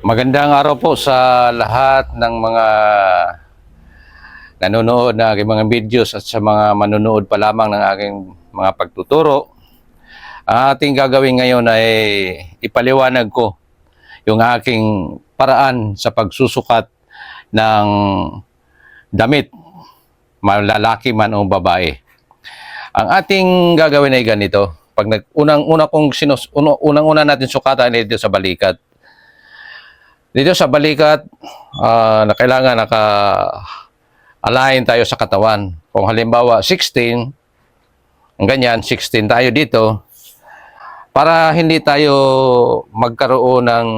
Magandang araw po sa lahat ng mga nanonood na aking mga videos at sa mga manonood pa lamang ng aking mga pagtuturo. Ang ating gagawin ngayon ay ipaliwanag ko yung aking paraan sa pagsusukat ng damit, malalaki man o babae. Ang ating gagawin ay ganito. Pag nag, unang-una kong sinus, uno, unang-una natin sukatan ay dito sa balikat. Dito sa balikat, ah, na kailangan naka align tayo sa katawan. Kung halimbawa 16, ang ganyan, 16 tayo dito, para hindi tayo magkaroon ng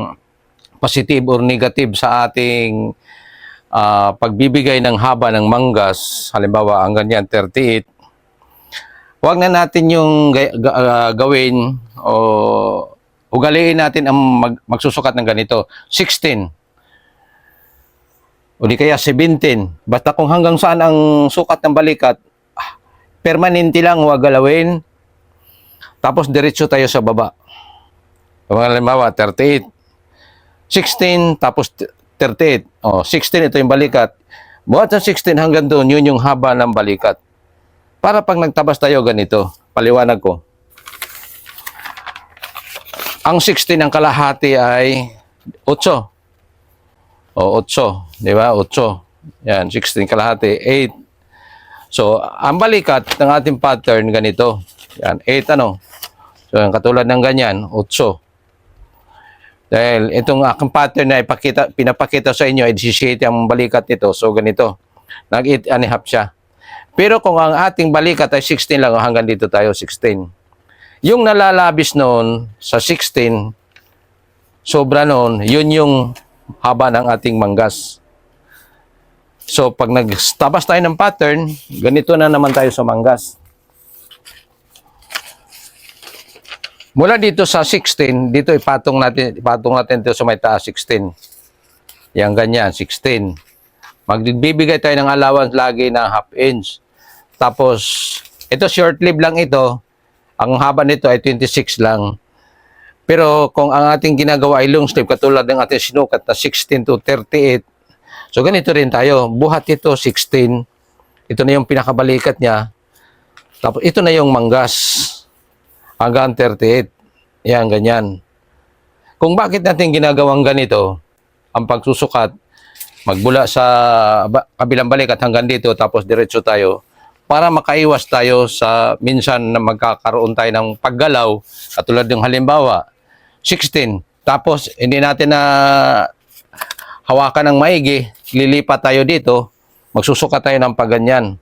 positive or negative sa ating ah, pagbibigay ng haba ng manggas, halimbawa ang ganyan 38, Huwag na natin yung ah, gawin o ugaliin natin ang mag- magsusukat ng ganito. 16. O di kaya 17. Basta kung hanggang saan ang sukat ng balikat, ah, permanente lang, huwag galawin. Tapos diretso tayo sa baba. Kung halimbawa, 38. 16, tapos t- 38. O, 16, ito yung balikat. Buhat sa 16 hanggang doon, yun yung haba ng balikat. Para pag nagtabas tayo ganito, paliwanag ko. Ang 16 ng kalahati ay 8. O 8, di ba? 8. Yan, 16 kalahati, 8. So, ang balikat ng ating pattern ganito. Yan, 8 ano. So, yung katulad ng ganyan, 8. Dahil itong aking pattern na ipakita, pinapakita sa inyo ay 17 ang balikat nito. So, ganito. Nag-8 and a half siya. Pero kung ang ating balikat ay 16 lang, hanggang dito tayo 16. Yung nalalabis noon sa 16, sobra noon, yun yung haba ng ating manggas. So pag nagtabas tayo ng pattern, ganito na naman tayo sa manggas. Mula dito sa 16, dito ipatong natin, ipatong natin dito sa may taas 16. Yan ganyan, 16. Magbibigay tayo ng allowance lagi ng half inch. Tapos, ito short sleeve lang ito. Ang haba nito ay 26 lang. Pero kung ang ating ginagawa ay long sleeve, katulad ng ating sinukat na 16 to 38, so ganito rin tayo. Buhat ito 16. Ito na yung pinakabalikat niya. Tapos ito na yung manggas. Hanggang 38. Yan, ganyan. Kung bakit natin ginagawang ganito, ang pagsusukat, magbula sa kabilang balikat hanggang dito, tapos diretso tayo, para makaiwas tayo sa minsan na magkakaroon tayo ng paggalaw, katulad ng halimbawa, 16, tapos hindi natin na hawakan ng maigi, lilipat tayo dito, magsusukat tayo ng paganyan.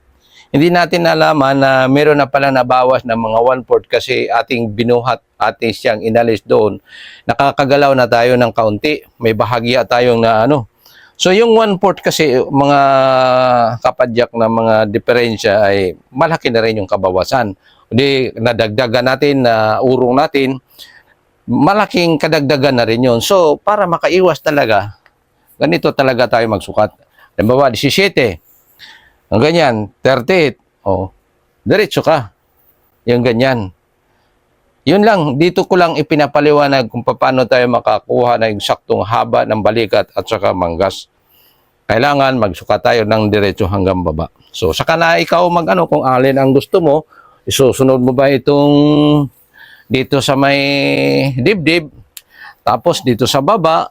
Hindi natin nalaman na meron na pala nabawas ng mga 1/4 kasi ating binuhat, ating siyang inalis doon. Nakakagalaw na tayo ng kaunti. May bahagya tayong na ano. So yung 1/4 kasi mga kapadyak na mga diferensya ay malaki na rin yung kabawasan. Hindi nadagdagan natin, na urong natin, malaking kadagdagan na rin yun. So para makaiwas talaga, ganito talaga tayo magsukat. Halimbawa, 17. Ang ganyan, 38. O, diretso ka. Yung ganyan. Yun lang, dito ko lang ipinapaliwanag kung paano tayo makakuha ng saktong haba ng balikat at saka manggas. Kailangan magsukat tayo ng diretso hanggang baba. So, saka na ikaw mag-ano kung alin ang gusto mo, isusunod mo ba itong dito sa may dibdib, tapos dito sa baba,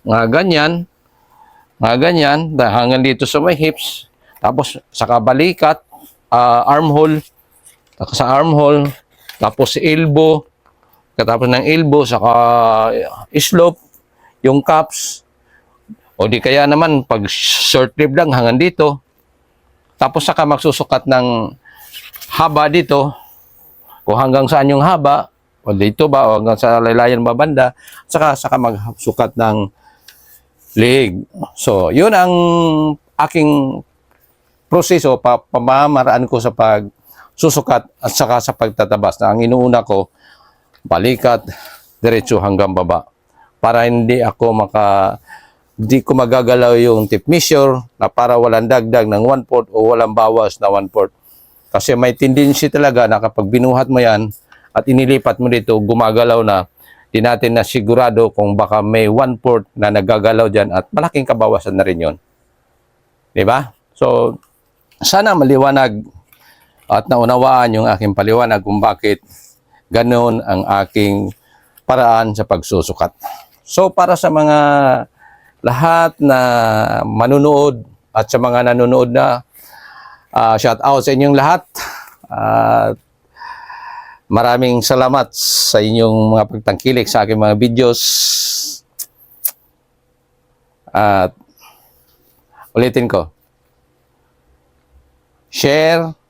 nga ganyan, nga ganyan, hanggang dito sa may hips, tapos saka balikat, ah, armhole, sa armhole, tapos elbow, katapos ng elbow, saka slope, yung cups, o di kaya naman pag short rib lang hanggang dito, tapos saka magsusukat ng haba dito, kung hanggang saan yung haba, o dito ba, o hanggang sa laylayan ba banda, saka saka magsukat ng leg. So, yun ang aking proseso, pa, pamamaraan ko sa pag susukat at saka sa pagtatabas na ang inuuna ko, balikat, diretso hanggang baba. Para hindi ako maka, hindi ko magagalaw yung tip measure na para walang dagdag ng 1 port o walang bawas na 1 port. Kasi may tendency talaga na kapag binuhat mo yan at inilipat mo dito, gumagalaw na, di natin na sigurado kung baka may one-fourth na nagagalaw dyan at malaking kabawasan na rin yun. Ba? So, sana maliwanag at naunawaan yung aking paliwanag kung bakit ganun ang aking paraan sa pagsusukat. So, para sa mga lahat na manunood at sa mga nanonood na, ah, shout out sa inyong lahat. At Maraming salamat sa inyong mga pagtangkilik sa aking mga videos. At ulitin ko. Share.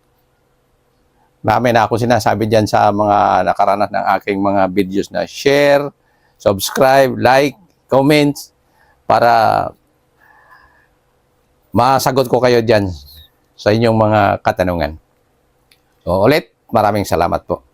Marami na ako sinasabi dyan sa mga nakaranas ng aking mga videos na share, subscribe, like, comments para masagot ko kayo dyan sa inyong mga katanungan. So, ulit, maraming salamat po.